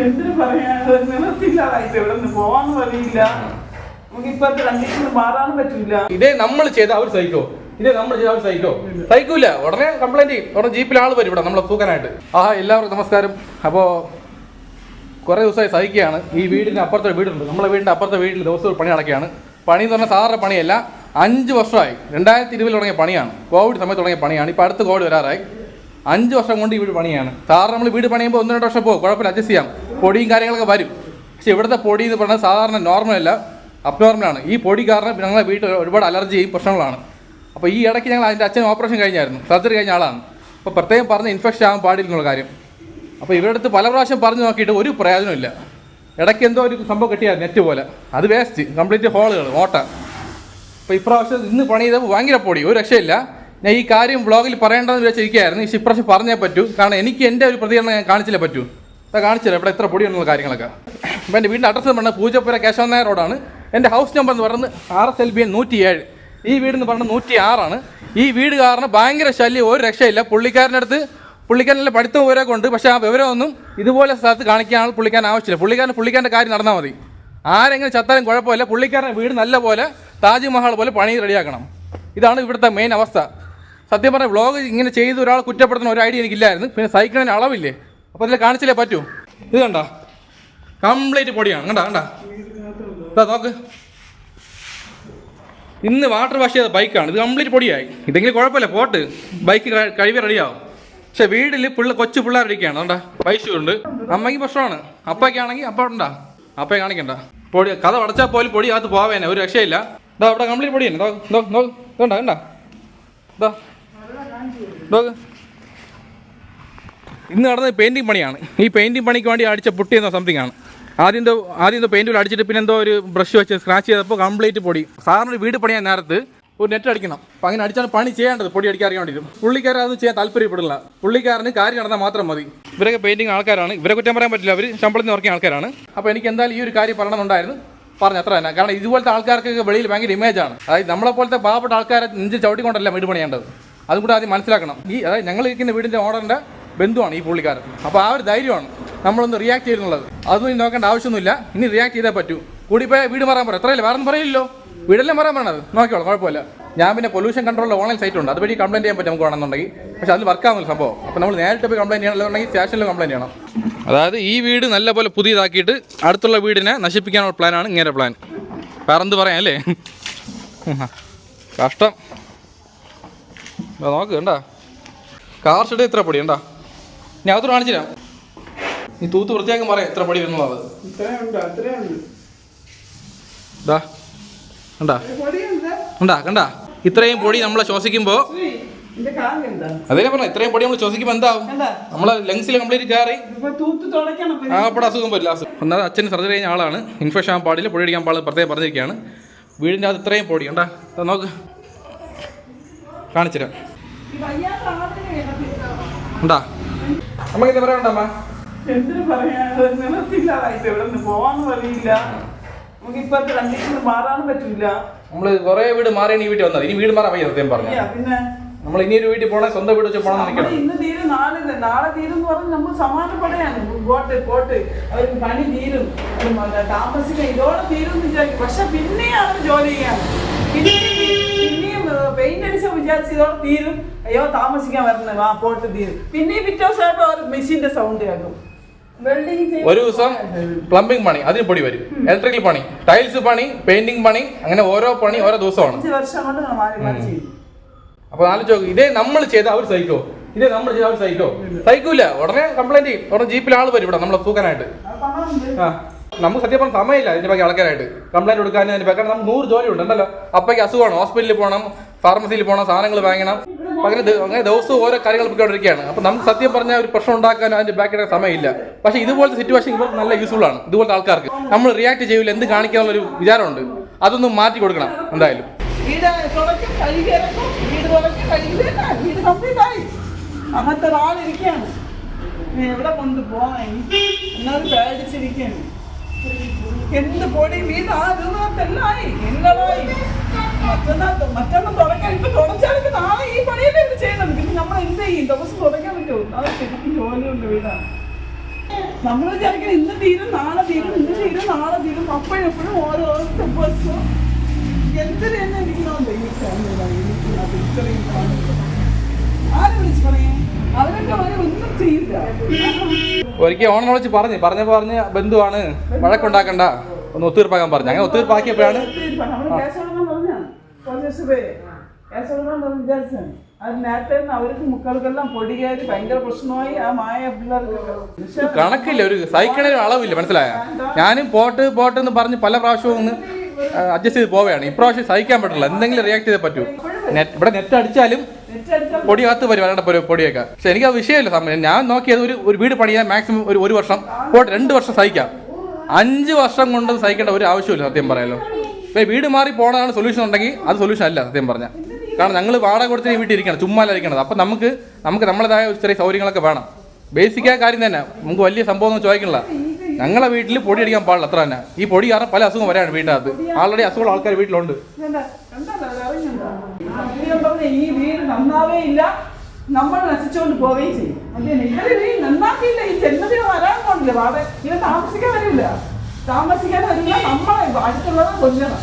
എന്തിനു നിർത്തില്ല നിവർത്തില്ലാതായിട്ട് ഇവിടെ നിന്ന് പോവാന്ന് പറയില്ല ഇതേ നമ്മൾ ചെയ്ത അവർ സഹിക്കോ ഇതേ നമ്മൾ ചെയ്ത അവർ സഹിക്കോ സഹിക്കൂല ഉടനെ കംപ്ലൈന്റ് ചെയ്യും. ഉടനെ ജീപ്പിൽ ആൾ വരും ഇവിടെ നമ്മളെ തൂക്കാനായിട്ട്. ആ എല്ലാവർക്കും നമസ്കാരം. അപ്പോ കുറേ ദിവസമായി സഹിക്കുകയാണ് ഈ വീടിന്റെ അപ്പുറത്തെ വീടുണ്ട്. നമ്മളെ വീടിന്റെ അപ്പുറത്തെ വീട്ടിൽ ദിവസവും പണി നടക്കുകയാണ്. പണി എന്ന് പറഞ്ഞാൽ സാധാരണ പണിയല്ല. അഞ്ച് വർഷമായി. രണ്ടായിരത്തി ഇരുപതിൽ തുടങ്ങിയ പണിയാണ്. കോവിഡ് സമയത്ത് തുടങ്ങിയ പണിയാണ്. ഇപ്പോൾ അടുത്ത് കോവിഡ് വരാറായി. അഞ്ച് വർഷം കൊണ്ട് ഈ വീട് പണിയാണ്. സാധാരണ നമ്മൾ വീട് പണിയുമ്പോൾ ഒന്ന് രണ്ട് വർഷം പോകും. കുഴപ്പമില്ല. അഡ്ജസ്റ്റ് ചെയ്യാം. പൊടിയും കാര്യങ്ങളൊക്കെ വരും. പക്ഷേ ഇവിടുത്തെ പൊടി എന്ന് പറഞ്ഞാൽ സാധാരണ നോർമൽ അല്ല അബ്നോർമലാണ് ഈ പൊടി കാരണം ഞങ്ങളെ വീട്ടിൽ ഒരുപാട് അലർജിയും പ്രശ്നങ്ങളാണ്. അപ്പോൾ ഈ ഇടയ്ക്ക് ഞങ്ങൾ അതിന്റെ അച്ഛൻ ഓപ്പറേഷൻ കഴിഞ്ഞായിരുന്നു. സർജറി കഴിഞ്ഞ ആളാണ്. അപ്പോൾ പ്രത്യേകം പറഞ്ഞ് ഇൻഫെക്ഷൻ ആകാൻ പാടില്ല എന്നുള്ള കാര്യം. അപ്പോൾ ഇവരുടെ അടുത്ത് പല പ്രാവശ്യം പറഞ്ഞു നോക്കിയിട്ട് ഒരു പ്രയോജനമില്ല ഇടയ്ക്ക് എന്തോ ഒരു സംഭവം കിട്ടിയാൽ നെറ്റ് പോലെ. അത് വേസ്റ്റ് കംപ്ലീറ്റ് ഹോളുകൾ ഓട്ട അപ്പോൾ ഇപ്രാവശ്യം ഇന്ന് പണി ചെയ്തപ്പോൾ ഭയങ്കര പൊടി ഒരു രക്ഷയില്ല. ഞാൻ ഈ കാര്യം വ്ളോഗിൽ പറയേണ്ടതെന്ന് വിചാരിച്ചിരിക്കുകയായിരുന്നു. ഈ ഇപ്രാവശ്യം പറഞ്ഞേ പറ്റൂ. കാരണം എനിക്ക് എന്റെ ഒരു പ്രതികരണം ഞാൻ കാണിച്ചില്ലേ പറ്റൂ. കാണിച്ചില്ല ഇവിടെ എത്ര പൊടി എന്നുള്ള കാര്യങ്ങളൊക്കെ. അപ്പോൾ എന്റെ വീടിന്റെ അഡ്രസ്സ് പറഞ്ഞാൽ പൂജപ്പുര കേശവൻ നായർ റോഡാണ്. എന്റെ ഹൗസ് നമ്പർ എന്ന് പറയുന്നത് R S L B N നൂറ്റി ഏഴ് ഈ വീടെന്ന് പറഞ്ഞാൽ നൂറ്റി ആറാണ് ഈ വീട് കാരണം ഭയങ്കര ശല്യം ഒരു രക്ഷയില്ല. പുള്ളിക്കാരന്റെ അടുത്ത് പുള്ളിക്കാരനെ പഠിത്തം വിവരമൊക്കെ ഉണ്ട്. പക്ഷേ ആ വിവരമൊന്നും ഇതുപോലെ സ്ഥലത്ത് കാണിക്കാൻ പുള്ളിക്കാരൻ ആവശ്യമില്ല. പുള്ളിക്കാരൻ പുള്ളിക്കാരന്റെ കാര്യം നടന്നാൽ മതി. ആരെങ്കിലും ചത്താലും കുഴപ്പമില്ല. പുള്ളിക്കാരന്റെ വീട് നല്ല പോലെ താജ്മഹൽ പോലെ പണി റെഡിയാക്കണം. ഇതാണ് ഇവിടുത്തെ മെയിൻ അവസ്ഥ. സത്യം പറഞ്ഞാൽ വ്ളോഗ് ഇങ്ങനെ ചെയ്ത് ഒരാൾ കുറ്റപ്പെടുത്തുന്ന ഒരു ഐഡിയ എനിക്കില്ലായിരുന്നു. പിന്നെ സൈക്കിളിന് അളവില്ലേ? അപ്പോൾ അതിൽ കാണിച്ചില്ലേ പറ്റൂ. ഇത് കണ്ട? കംപ്ലീറ്റ് പൊടിയാണ്. കണ്ട? കണ്ട? ഇതാ നോക്ക്. ഇന്ന് വാട്ടർ വാഷ് ചെയ്ത ബൈക്കാണ് ഇത് കംപ്ലീറ്റ് പൊടിയായി. ഇതെങ്കിലും കുഴപ്പമില്ല പോട്ട്. ബൈക്ക് കഴിവ് റെഡിയാവും പക്ഷെ വീട്ടിൽ പിള്ള കൊച്ചു പിള്ളേരിരിക്കുകയാണ് കണ്ടാ? പൈസ ഉണ്ട്. അമ്മയ്ക്ക് പ്രശ്നമാണ്. അപ്പയ്ക്കാണെങ്കിൽ അപ്പ ഉണ്ടാ? അപ്പയെ കാണിക്കണ്ട. പൊടി കഥ അടച്ചാൽ പോലും പൊടി അകത്ത് പോവേനെ. ഒരു രക്ഷയില്ല. ഇതാ അവിടെ കംപ്ലീറ്റ് പൊടിയാണ്. ഇതാ ഇതാ കണ്ടാ ഇതാ നോക്ക് ഇന്ന് നടന്നത് പെയിന്റിങ് പണിയാണ്. ഈ പെയിന്റിങ് പണിക്ക് വേണ്ടി അടിച്ച പുട്ടി എന്ന സംതിങ് ആണ്. ആദ്യം ആദ്യം എന്തോ പെയിന്റ് അടിച്ചിട്ട് പിന്നെ എന്തോ ഒരു ബ്രഷ് വെച്ച് സ്ക്രാച്ച് ചെയ്തപ്പോൾ കംപ്ലീറ്റ് പൊടി. സാറിന് വീട് പണിയാൻ നേരത്ത് ഒരു നെറ്റ് അടിക്കണം. അപ്പം അങ്ങനെ അടിച്ചാണ് പണി ചെയ്യേണ്ടത്. പൊടി അടിക്കാൻ വേണ്ടിയിട്ടും. പുള്ളിക്കാരൻ അതൊന്നും ചെയ്യാൻ താല്പര്യപ്പെടില്ല. പുള്ളിക്കാരന് കാര്യം നടന്നാൽ മാത്രം മതി. ഇവരൊക്കെ പെയിന്റിങ് ആൾക്കാരാണ്. ഇവരെ കുറ്റം പറയാൻ പറ്റില്ല. അവർ ശമ്പളത്തിന് ഉറക്കിയ ആൾക്കാരാണ്. അപ്പോൾ എനിക്ക് എന്തായാലും ഈ ഒരു കാര്യം പറയണമെന്നുണ്ടായിരുന്നു. പറഞ്ഞു അത്ര തന്നെ. കാരണം ഇതുപോലത്തെ ആൾക്കാർക്കൊക്കെ വെളിയിൽ ഭയങ്കര ഇമേജാണ് അതായത് നമ്മളെ പോലത്തെ പാവപ്പെട്ട ആൾക്കാരെ നെഞ്ചിൽ ചവിട്ടിക്കൊണ്ടല്ല വീട് പണിയേണ്ടത്. അതും കൂടെ ആദ്യം മനസ്സിലാക്കണം. ഈ അതായത് ഞങ്ങൾ ഇരിക്കുന്ന വീടിന്റെ ഓണറിന്റെ ബന്ധുവാണ് ഈ പുള്ളിക്കാരൻ. അപ്പോൾ ആ ഒരു ധൈര്യമാണ് നമ്മളൊന്ന് റിയാക്ട് ചെയ്യുന്നുള്ളത് അതൊന്നും ഇനി നോക്കേണ്ട ആവശ്യമൊന്നുമില്ല. ഇനി റിയാക്ട് ചെയ്തേ പറ്റൂ. കൂടി പോയാൽ വീട് മാറാൻ പറയും എത്രയല്ലേ? വേറെ ഒന്നും പറയില്ലല്ലോ. വീടെല്ലാം മാറാൻ പറയണത്. നോക്കിയോളൂ കുഴപ്പമില്ല. ഞാൻ പിന്നെ പൊല്യൂഷൻ കൺട്രോളിൽ ഓൺലൈൻ സൈറ്റ് ഉണ്ട്. അതുവഴി കംപ്ലൈന്റ് ചെയ്യാൻ പറ്റും നമുക്ക് വേണമെന്നുണ്ടെങ്കിൽ. പക്ഷേ അതിൽ വർക്കാവുന്നില്ല സംഭവം. അപ്പോൾ നമ്മൾ നേരിട്ട് പോയി കംപ്ലൈന്റ് ചെയ്യണമെന്നുണ്ടെങ്കിൽ സ്റ്റേഷനിൽ കംപ്ലൈന്റ് ചെയ്യണം. അതായത് ഈ വീട് നല്ല പോലെ പുതിയതാക്കിയിട്ട് അടുത്തുള്ള വീടിനെ നശിപ്പിക്കാനുള്ള പ്ലാനാണ് ഇങ്ങനെ പ്ലാൻ വേറെ എന്ത് പറയാം അല്ലേ? കഷ്ടം. നോക്ക് കണ്ടാ. കാർ ഷെഡ് ഇത്ര പൊടി കണ്ടാ ഞാൻ അകത്തോട് കാണിച്ചു തരാം നീ തൂത്ത് വൃത്തിയാക്കാൻ പറയാം എത്ര പടി അത്രയുണ്ട്. ഇതാ കണ്ടാ? കണ്ടാ കണ്ടാ? ഇത്രയും പൊടി ശ്വസിക്കുമ്പോൾ കാര്യം എന്താ? അതേ പറഞ്ഞ ഇത്രയും പൊടി നമ്മൾ ശ്വസിക്കുമ്പോൾ എന്താവും? നമ്മളെ ലങ്സിൽ കംപ്ലീറ്റ് കയറി ആ. ആകപ്പെടെ അസുഖം വരില്ല അസുഖം ഒന്നാമത് അച്ഛന് സർജറി കഴിഞ്ഞ ആളാണ്. ഇൻഫെക്ഷൻ ആകാൻ പാടില്ല പൊടി അടിക്കാൻ പാടില്ല പ്രത്യേകം പറഞ്ഞിരിക്കുകയാണ്. വീടിന്റെ അകത്ത് ഇത്രയും പൊടി കണ്ടാ? നോക്ക്. കാണിച്ചുതരാം. ഇടത്തില്ല. ഉണ്ടാ നമുക്ക് എന്താ പറയണ്ട അമ്മ? എന്തിനു പറയാ നിവർത്തില്ലാതായിട്ട് ഇവിടെ നിന്ന് പോവാന്ന് പറയില്ല. പറ്റില്ല. കുറേ വീട് മാറിയാണ് ഈ വീട്ടിൽ വന്നത്. ഇനി വീട് മാറാൻ വയ്യ സത്യം പറഞ്ഞു. പിന്നെ നമ്മൾ ഇനി ഒരു വീട്ടിൽ പോണേ സ്വന്തം വീട് വെച്ച് പോണെന്ന് നിൽക്കണം ഇന്ന് തീരും നാളെ ഇത്. നാളെ തീരും എന്ന് പറഞ്ഞ് നമ്മൾ സമാനപ്പെടെയാണ് പോട്ട് പോട്ട്. അവർക്ക് പണി തീരും. താമസിക്കാൻ ഇതോടെ തീരും എന്ന് വിചാരിക്കും. പക്ഷെ പിന്നെയാണ് ജോലി ചെയ്യാൻ പിന്നെയും പെയിന്റ് അടിച്ച വിചാരിച്ച് തീരും. അയ്യോ താമസിക്കാൻ വരണേ ആ പോട്ട് തീരും. പിന്നെയും പിറ്റേ ദിവസമായപ്പോ അവർ മെഷീന്റെ സൗണ്ട് കേൾക്കും. ഒരു ദിവസം പ്ലംബിംഗ് പണി അതിന് പൊടി വരും. ഇലക്ട്രിക്കൽ പണി ടൈൽസ് പണി പെയിന്റിംഗ് പണി അങ്ങനെ ഓരോ പണി ഓരോ ദിവസമാണ്. അപ്പൊ ആലോചിച്ചോ ഇതേ നമ്മൾ ചെയ്ത അവർ സഹിക്കോ ഇതേ നമ്മൾ ചെയ്ത അവർ സഹിക്കോ സഹിക്കൂല ഉടനെ കംപ്ലൈന്റ് ചെയ്യും. ഉടനെ ജീപ്പിൽ ആൾ വരും ഇവിടെ നമ്മളെ തൂക്കാനായിട്ട്. ആ. നമുക്ക് സത്യം പറഞ്ഞ സമയമില്ല അതിന്റെ ബാക്കി ആൾക്കാരായിട്ട്. കംപ്ലൈന്റ് കൊടുക്കാൻ അതിന്റെ ബാക്കി നമുക്ക് നൂറ് ജോലി ഉണ്ട് ഉണ്ടല്ലോ അപ്പയ്ക്ക് അസുഖമാണ് ഹോസ്പിറ്റലിൽ പോകണം. ഫാർമസിയിൽ പോകണം. സാധനങ്ങൾ വാങ്ങണം. അങ്ങനെ അങ്ങനെ ദിവസവും ഓരോ കാര്യങ്ങൾ പൊയ്ക്കൊണ്ടിരിക്കുകയാണ് അപ്പൊ നമുക്ക് സത്യം പറഞ്ഞാൽ ഒരു പ്രശ്നം ഉണ്ടാക്കാൻ അതിന്റെ ബാക്കിയുടെ സമയമില്ല. പക്ഷെ ഇതുപോലത്തെ സിറ്റുവേഷൻ ഇവർക്ക് നല്ല യൂസ്ഫുൾ ആണ്. ഇതുപോലത്തെ ആൾക്കാർക്ക്. നമ്മൾ റിയാക്ട് ചെയ്യില്ല എന്ത് കാണിക്കാനുള്ള ഒരു വിചാരമുണ്ട്. അതൊന്നും മാറ്റി കൊടുക്കണം എന്തായാലും. അങ്ങനത്തെ ഒരാളിരിക്കുകയാണ് നീ എവിടെ കൊണ്ട് പോവാൻ എന്നാലും പേടിച്ചിരിക്കുകയാണ്. എന്ത് പൊടി? വീട് ആ രൂപത്തെല്ലായി എല്ലാമായി ഇപ്പൊ തുടച്ചാലേക്ക് നാളെ ഈ പണിയല്ലേ ഇത് ചെയ്യണം പിന്നെ നമ്മൾ എന്ത് ചെയ്യും? ദിവസം തുടക്കാൻ പറ്റുമോ? അത് ജോലിയുള്ള വീടാണ് നമ്മൾ വിചാരിക്കണം ഇന്ന് തീരും നാളെ തീരും ഇന്ന് തീരും നാളെ തീരും. അപ്പോഴും എപ്പോഴും ഓരോ ബസ്സും എന്തിനു തന്നെ. ആര് വിളിച്ച് അവരൊക്കെ അവരെ ഒന്നും ചെയ്യില്ല. ഒരിക്കൽ ഓണം വിളിച്ച് പറഞ്ഞു പറഞ്ഞ പറഞ്ഞ് ബന്ധുവാണ്. വഴക്കുണ്ടാക്കണ്ട. ഒന്ന് ഒത്തീർപ്പാക്കാൻ പറഞ്ഞു. അങ്ങനെ ഒത്തീർപ്പാക്കിയപ്പോഴാണ് പിള്ളേർക്ക് കണക്കില്ല ഒരു സഹിക്കണ അളവില്ല മനസ്സിലായ? ഞാനും പോട്ട് പോട്ട് എന്ന് പറഞ്ഞ് പല പ്രാവശ്യവും ഒന്ന് അഡ്ജസ്റ്റ് ചെയ്ത് പോവുകയാണ്. ഇപ്രാവശ്യം സഹിക്കാൻ പറ്റില്ല. എന്തെങ്കിലും റിയാക്ട് ചെയ്തേ പറ്റൂ. നെറ്റ് ഇവിടെ നെറ്റ് അടിച്ചാലും നെറ്റടിച്ചാൽ പൊടി കത്ത് വരും പൊടി- പൊടിയൊക്കെ. പക്ഷെ എനിക്ക് ആ വിഷയമില്ല സമയം ഞാൻ നോക്കിയത് ഒരു ഒരു വീട് പണിയാൻ മാക്സിമം ഒരു ഒരു വർഷം. പോട്ടെ രണ്ട് വർഷം സഹിക്കാം. അഞ്ച് വർഷം കൊണ്ട് സഹിക്കേണ്ട ഒരു ആവശ്യമില്ല സത്യം പറയാലോ. ഇപ്പം വീട് മാറി പോകണതാണ് സൊല്യൂഷൻ ഉണ്ടെങ്കിൽ അത് സൊല്യൂഷൻ അല്ല സത്യം പറഞ്ഞാൽ കാരണം ഞങ്ങൾ വാടക കൊടുത്തിന് വീട്ടിൽ ഇരിക്കണം ചുമ്മാ ഇരിക്കണത്. അപ്പം നമുക്ക് നമുക്ക് നമ്മളേതായ ഒരു ചെറിയ സൗകര്യങ്ങളൊക്കെ വേണം. ബേസിക്കായ കാര്യം തന്നെ. നമുക്ക് വലിയ സംഭവം ഒന്നും ചോദിക്കണില്ല. ഞങ്ങളെ വീട്ടിൽ പൊടി അടിക്കാൻ പാടില്ല അത്ര തന്നെ. ഈ പൊടി കാരണം പല അസുഖം വരാണ് വീട്ടിനകത്ത് ആൾറെഡി അസുഖമുള്ള ആൾക്കാർ വീട്ടിലുണ്ട്. പറഞ്ഞാ ഈ വീട് നന്നാവേ ഇല്ല. നമ്മൾ നശിച്ചുകൊണ്ട് പോവുകയും ചെയ്യും. അല്ലെ? ഈ നന്നാക്കിയില്ല. ഈ ജന്മദിനം വരാൻ പോണില്ല. വാടെ ഇവ താമസിക്കാൻ വരില്ല. താമസിക്കാൻ വരില്ല. നമ്മളെ അടുത്തുള്ളത് കൊല്ലണം.